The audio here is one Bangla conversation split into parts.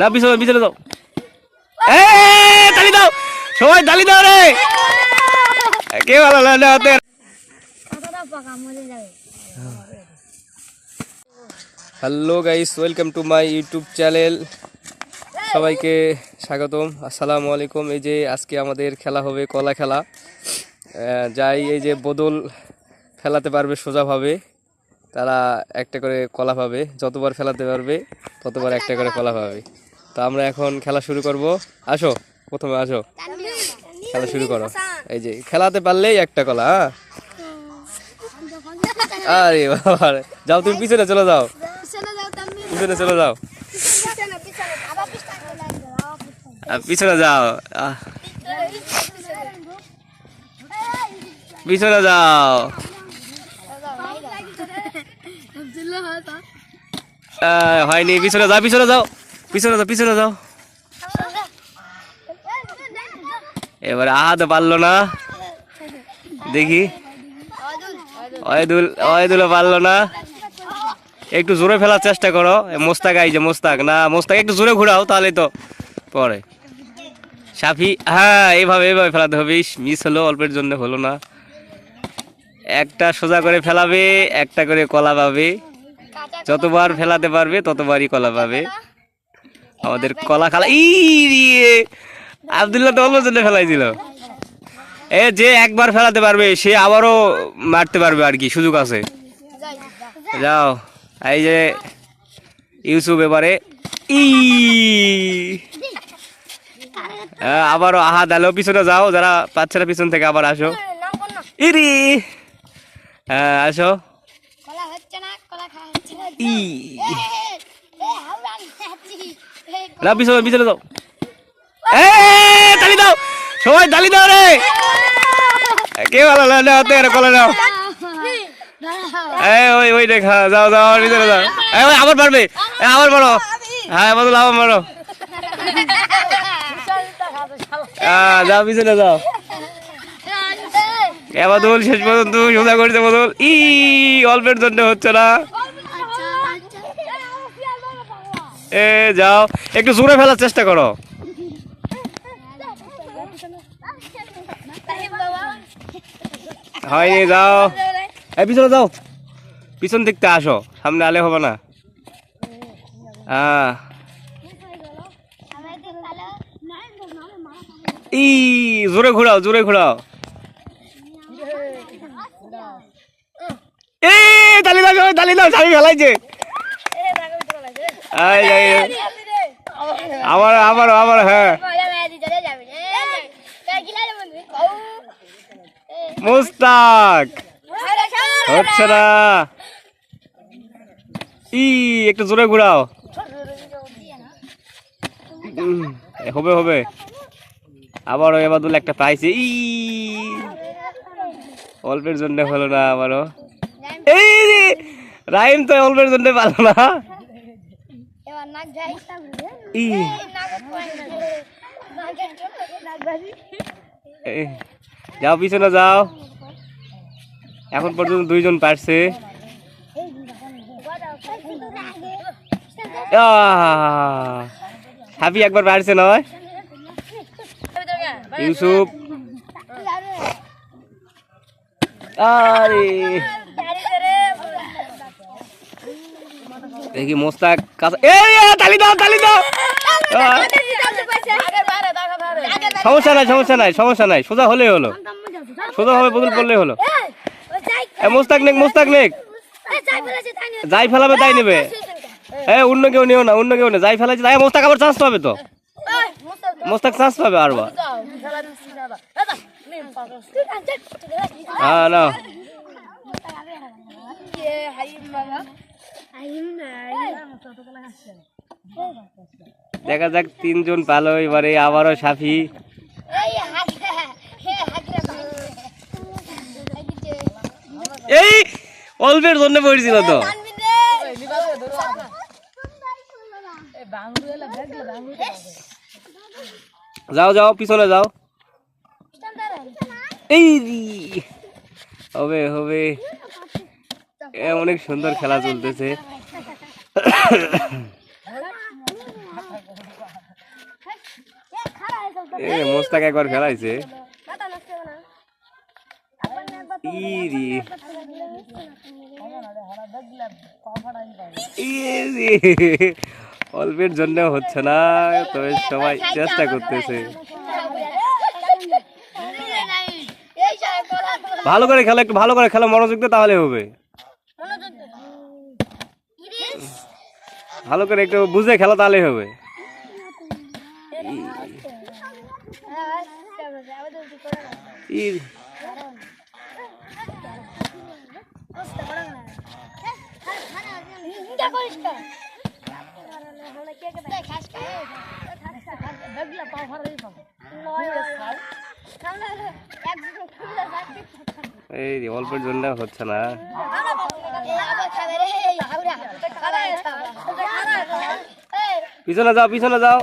না পিছনে পিছনে দাও এ তালি দাও। সবাই তালি দাও রে। কে ভালো লাগে হাতে hello guys welcome to my YouTube channel. সবাইকে স্বাগতম। আসসালামু আলাইকুম। এই যে আজকে আমাদের খেলা হবে কলা খেলা। আহ, যাই এই যে বদল ফেলাতে পারবে সোজাভাবে। তারা একটা করে কলা পাবে, যতবার ফেলাতে পারবে, ততবার একটা করে কলা পাবে। তো আমরা এখন খেলা শুরু করব। আসো, প্রথমে আসো। খেলা শুরু করো। এই যে, খেলাতে পারলেই একটা কলা হ্যাঁ? আরে বাবা। যাও তুমি পিছনে চলে যাও। পিছনে চলে যাও। পিছনে যাও পিছনে যাও আহ, হয়নি, পিছনে যাও পিছনে যাও পিছনে যাও পিছনে যাও। এবারে আহাতে পারল না। দেখি। অয়দুল পারল না। একটু জোরে ফেলার চেষ্টা করো। মোস্তাক আই যে মোস্তাক। না, মোস্তাক, একটু জোরে ঘুরাও, তাহলে তো পরে। সাফি হ্যাঁ এইভাবে এইভাবে ফেলাতে হবে। মিস হলো, অল্পের জন্য হলো না। একটা সোজা করে ফেলাবে, একটা করে কলা পাবে। যতবার ফেলাতে পারবে ততবারই কলা পাবে। আমাদের কলা খালা ই রে, আব্দুল্লাহ তো অল্প জন্য ফেলাই দিল। এ যে একবার ফেলাতে পারবে সে আবারও মারতে পারবে আর কি সুযোগ আছে। যাও এই যে ইউসুফ এবারে ই! আবারও আহা দালো পিছনে যাও যারা বাচ্চারা পিছন থেকে আবার আসো। ইরি! হ্যাঁ আসো। ই। না পিছনে পিছনে যাও। এ তালি দাও। সবাই তালি দাও রে। কে ভালো না হাতে কলা নাও এই ওই ওই দেখা যাও যাও ভিতরে যাও। এই ওই আবার পারবে আবার হ্যাঁ বদল আবার যাও পিছনে যাও। এ বদল শেষ পর্যন্ত সোজা করেছে বদল। ই অল্পের জন্য হচ্ছে না। এ, যাও। একটু জোরে ফেলার চেষ্টা করো। হয়নি যাও। এই, পিছনে যাও। পিছন দিকতে আসো। সামনে আলে হবে না। ই জোরে ঘোরাও জোরে ঘোরাও। এ তালি দাও তালি দাও, স্বামী ফেলাইছে। আবার আবার আবার হ্যাঁ। মুস্তাক। হচ্ছে না। ই, একটু জোরে ঘুরাও। হবে হবে। আবারও এবাদুল একটা পাইছে। ই। অল্পের জন্য হলো না আবারও। এই রাইম তো অল্পের জন্য পারল না। ই। যাও পিছনে যাও। এখন পর্যন্ত দুইজন পারছে। হাবি একবার পারছে নয় ইউসুফ। আরে। দেখি মোস্তাক কাছে এই তালি দাও তালি দাও সমস্যা নাই সমস্যা নাই সমস্যা নাই সোজা হলেই হলো সোজা ভাবে বদল করলেই হলো এ মোস্তাক নেক মোস্তাক নেক যাই ফেলাবে তাই নেবে এ অন্য কেউ নিও না অন্য কেউ না যাই ফেলাচ্ছে তাই মোস্তাক আবার চান্স পাবে তো মোস্তাক চান্স পাবে আরবার হ্যাঁ না দেখা যাক, তিনজন পালো এবারে আবারও সাফি। এই, অল্পের জন্য পড়ছিল তো। যাও যাও, পিছনে যাও। এই, হবে হবে। অনেক সুন্দর খেলা চলতেছে। এ, মোস্তাক একবার খেলাইছে। ইরি। অল্পের জন্য হচ্ছে না, তবে সবাই চেষ্টা করতেছে। ভালো করে খেলা, একটু ভালো করে খেলা, মনোযোগ তাহলে হবে। ভালো করে একটু বুঝে খেলো তাহলে হবে। এই অল্পের জন্য হচ্ছে না। পিছনে যাও পিছনে যাও।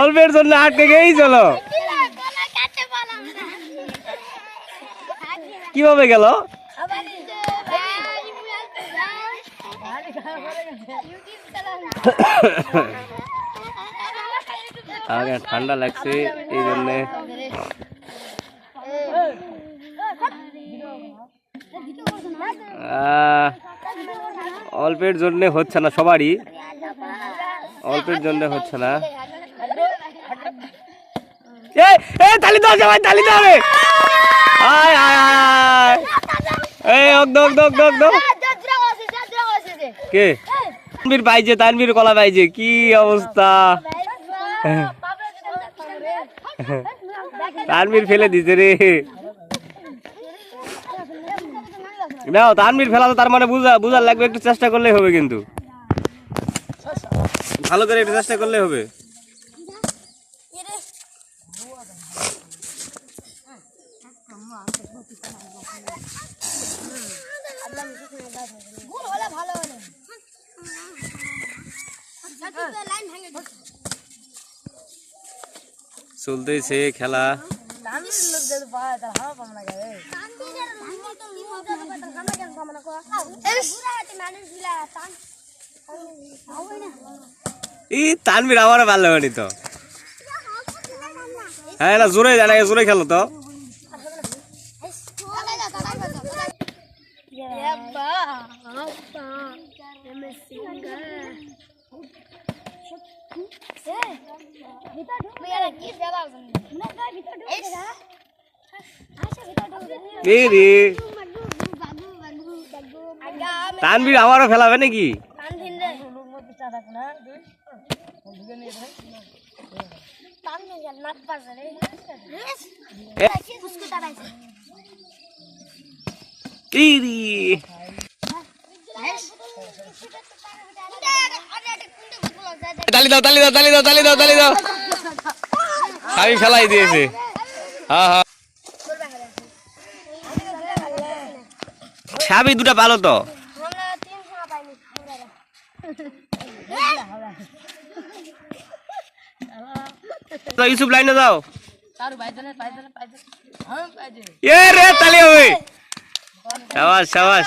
অল্পের জন্য আটকে গেই চলো। কীভাবে গেল? আগে ঠান্ডা লাগছে, এই জন্যে। অল্পের জন্য হচ্ছে না সবারই। অল্পের জন্য হচ্ছে না। আয় আয় কলা পাইছে কি অবস্থা? তানবীর ফেলে দিছে রে। নাও তানবির ফেলা তো তার মানে বুঝা বুঝার লাগবে, একটু চেষ্টা করলেই হবে কিন্তু। ভালো করে একটু চেষ্টা করলেই হবে ভালো হলো লাইন ভেঙে দিচ্ছে চলতেছে খেলা। ই তানবির আমার ভালো হয়নি তো। হ্যাঁ জোরে জানা জোরে খেলো তো এই রে তানবীর আমারও ফেলাবে নাকি? এই রে তালি দাও তালি দাও তালি দাও তালি দাও তালি দাও। আমি ফেলাই দিয়েছে। হ্যাঁ হ্যাঁ সাবি দুটা তো। তো ইউসুফ লাইনে যাও। এ রে, তালি হবে। সাবাস সাবাস।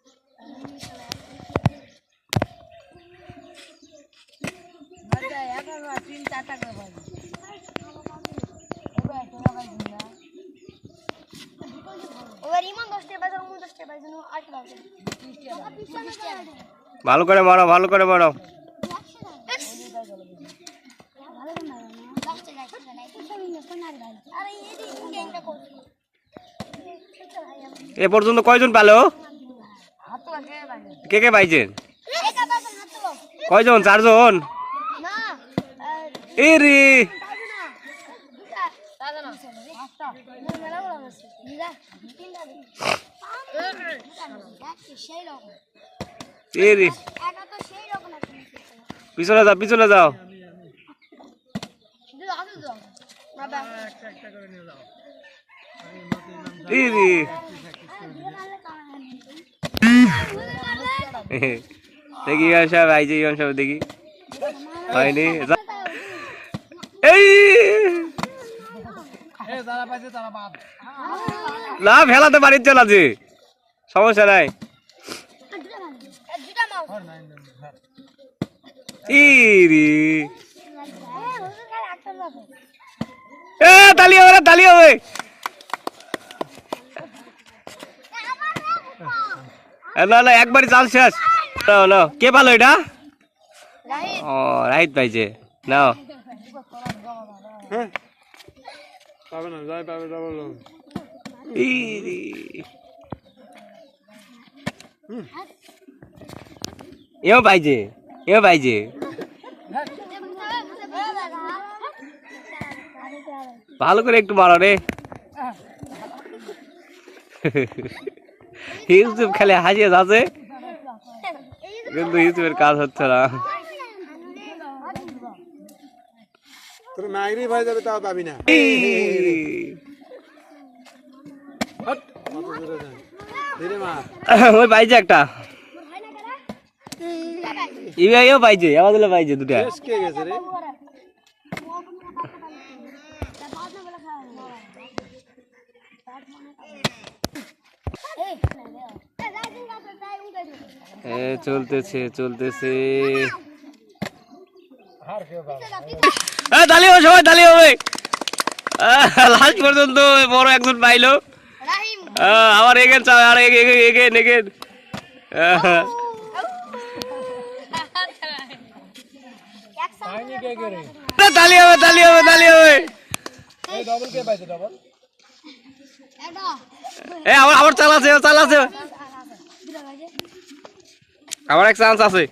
ভালো করে মারো ভালো করে মারো। এ পর্যন্ত কয়জন পেল? কে কে পাইছেন কয়জন? চারজন? এ রে। মেলা বড় আছে দিদা তিনটা দিন সেই রকম এ রে। একা তো সেই রকম একটা পিছনে যাও পিছনে যাও। দিদা আসো তো বাবা এ রে। দেখি আইছে ইমাম সাহেব দেখি। হয়নি এই! না ফেলাতে পারিস না যে সমস্যা নাই। এ, তালি তালি না একবারই চাল শেষ। কে ভালো এটা? রাহিত ও রাইট পাইছে নাও। পাবে না যাই পাবে। এও পাইছে এও পাইছে ভালো করে একটু মারো রে। ইউটিউব খালি হাসিয়ে যাচ্ছে। কিন্তু ইউটিউবের কাজ হচ্ছে না। মাগরি ভাই যাবে তাও পাবি না। ওই পাইছে একটা। পাইছে আমাদের পাইছে দুটা। কে গেছে রে? চলতেছে চলতেছে। তালি সবাই তালি লাস্ট পর্যন্ত বড় একজন পাইলো। আবার এগেন আর এগে এগে এগেন। এগেন হবে এ, আবার আবার চালাছে চালাছে আমার এক চান্স আছে।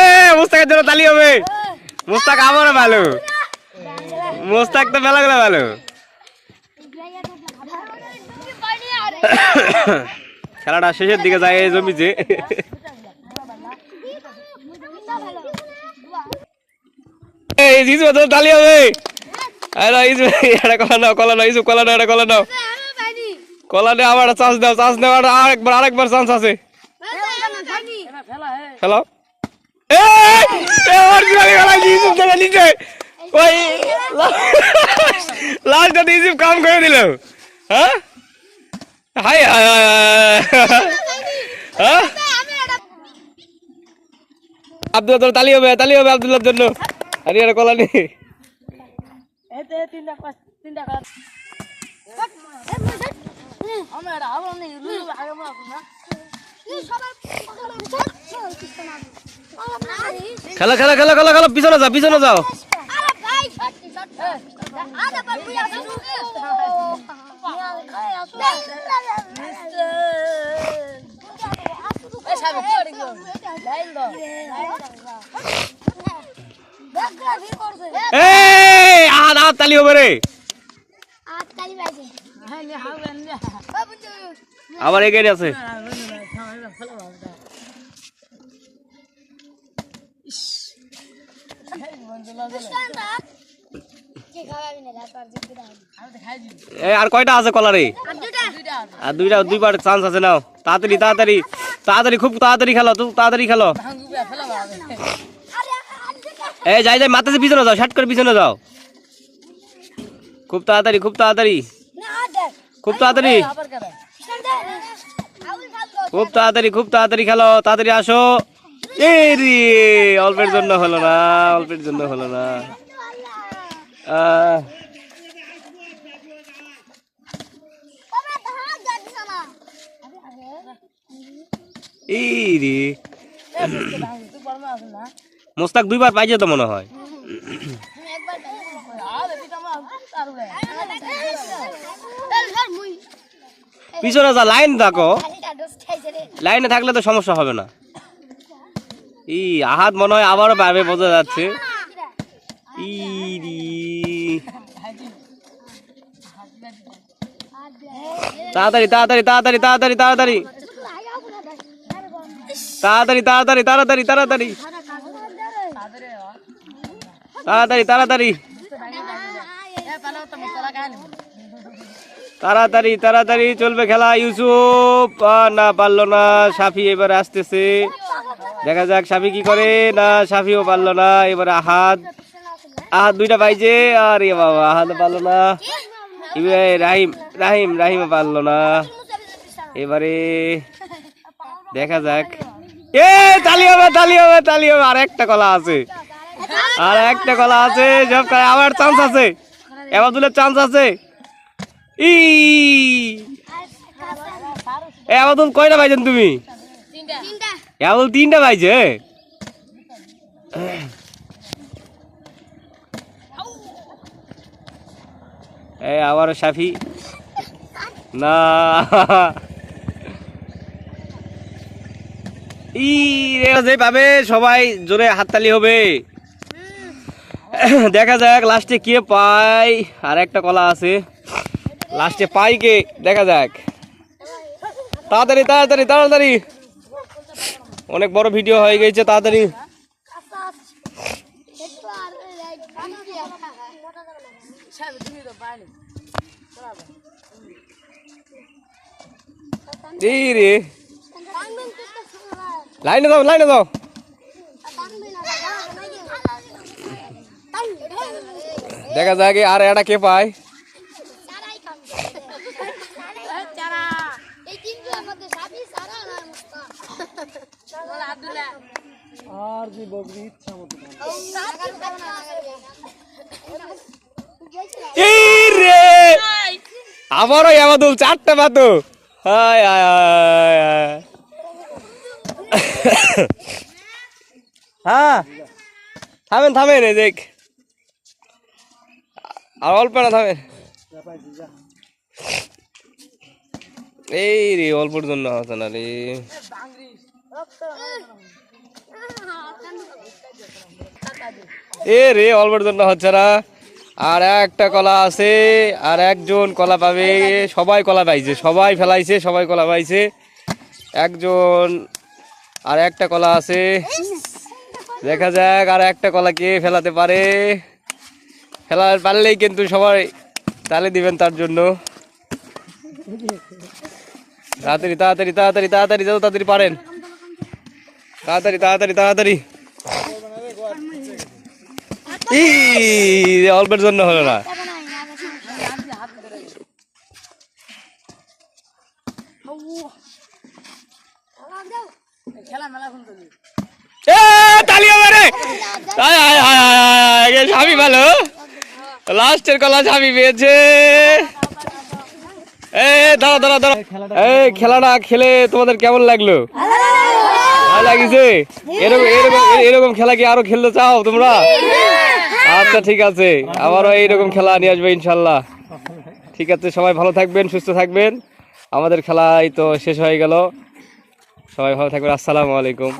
এ, মুস্তাকের জন্য তালি হবে। মুস্তাক আমারও ভালো। তো খেলাটা শেষের দিকে যায়, এই জমিছে এই জিজু তালি হবে। আরে কলা নাও কলা নাও কলা নাও, এটা কলা নাও। কলা নাও আবার চান্স দাও চান্স দাও আর আরেকবার আরেকবার চান্স আছে। হ্যালো এই এই ওর কি লাগে গলা ইজু দেখে নিচে ওই লাস্টে ইজু কাম করে দিল। হ্যাঁ? হাই। হ্যাঁ? আব্দুল তালি হবে তালি হবে আব্দুল্লার জন্য। আরে, আর, কলা নেই খেলা খেলা খেলা খেলা খেলা পিছনে যাও পিছনে যাও। এই আহাত তালি হবে রে। আবার এগিয়ে আছে আর কয়টা আছে কলারে আর দুইটা দুইবার চান্স আছে নাও তাড়াতাড়ি তাড়াতাড়ি তাড়াতাড়ি খুব তাড়াতাড়ি খেলো তুই তাড়াতাড়ি খেলো এই যাই যাই মাথাতে পিছনে যাও শার্ট করে পিছনে যাও খুব তাড়াতাড়ি খুব তাড়াতাড়ি খুব তাড়াতাড়ি খুব তাড়াতাড়ি খুব তাড়াতাড়ি খেলো তাড়াতাড়ি আসো এই রে অল্পের জন্য হলো না অল্পের জন্য হলো না এই রে মোস্তাক দুইবার পাইছে তো মনে হয় পিছনে যা লাইন থাকো। লাইনে থাকলে তো সমস্যা হবে না। ই, আহাত মনে হয় আবারও পারবে বোঝা যাচ্ছে। তাড়াতাড়ি তাড়াতাড়ি তাড়াতাড়ি তাড়াতাড়ি তাড়াতাড়ি। তাড়াতাড়ি তাড়াতাড়ি তাড়াতাড়ি তাড়াতাড়ি। তাড়াতাড়ি তাড়াতাড়ি। তাড়াতাড়ি তাড়াতাড়ি চলবে খেলা, ইউসুফ। না পারল না, সাফি এবারে আসতেছে। দেখা যাক সাফি কি করে, না সাফিও পারল না, এবারে আহাদ। আহাদ দুইটা পাইছে, আর এ বাবা, আহাদ পারল না। রাহিম রাহিম রাহিমও পারল না। এবারে দেখা যাক। এ, তালি হবে তালি হবে তালি হবে, আর একটা কলা আছে। আর একটা কলা আছে, সব আবার চান্স আছে। এবার দুলের চান্স আছে। ই! এ আবাদুল কয়টা পাইছেন তুমি? আবাদুল তিনটা পাইছে এ আবার সাফি। না। ই রে পাবে সবাই জোরে হাততালি হবে। দেখা যাক লাস্টে কে পায়। আর একটা কলা আছে। লাস্টে পাই কে দেখা যাক। তাড়াতাড়ি তাড়াতাড়ি তাড়াতাড়ি। অনেক বড় ভিডিও হয়ে গেছে, তাড়াতাড়ি। রে। লাইনে দাও লাইনে দাও দেখা যাক আর এটা কে পায়। আর যে বকরি ইচ্ছা মতো আবারও আমাদুল চারটে পাতো হায়, থামেন থামেন, এই দেখ। আর অল্প না, থামেন। এই রে, অল্পর জন্য হচ্ছে না রে। এ রে, অল্পর জন্য হচ্ছে না। আর একটা কলা আছে, আর একজন কলা পাবে। সবাই কলা পাইছে, সবাই ফেলাইছে, সবাই কলা পাইছে। একজন, আর একটা কলা আছে। দেখা যাক আর একটা কলা কে ফেলাতে পারে। ফেলার পারলেই কিন্তু সবাই তালে দিবেন তার জন্য। তাড়াতাড়ি তাড়াতাড়ি তাড়াতাড়ি তাড়াতাড়ি যত তাড়াতাড়ি পারেন। তাড়াতাড়ি তাড়াতাড়ি তাড়াতাড়ি। অল্পের জন্য হলো না। স্বামী ভালো। লাস্টের কলা স্বামী পেয়েছে। এ, দাঁড়া দাঁড়া দাঁড়া। এই খেলাটা খেলে তোমাদের কেমন লাগল? লাগিছে? এরকম এরকম এরকম খেলা কি আরও খেলতে চাও তোমরা? আচ্ছা ঠিক আছে। আবারও এইরকম খেলা নিয়ে আসবে ইনশাল্লাহ। ঠিক আছে, সবাই ভালো থাকবেন, সুস্থ থাকবেন। আমাদের খেলাই তো শেষ হয়ে গেল। সবাই ভালো থাকবেন। আসসালামু আলাইকুম।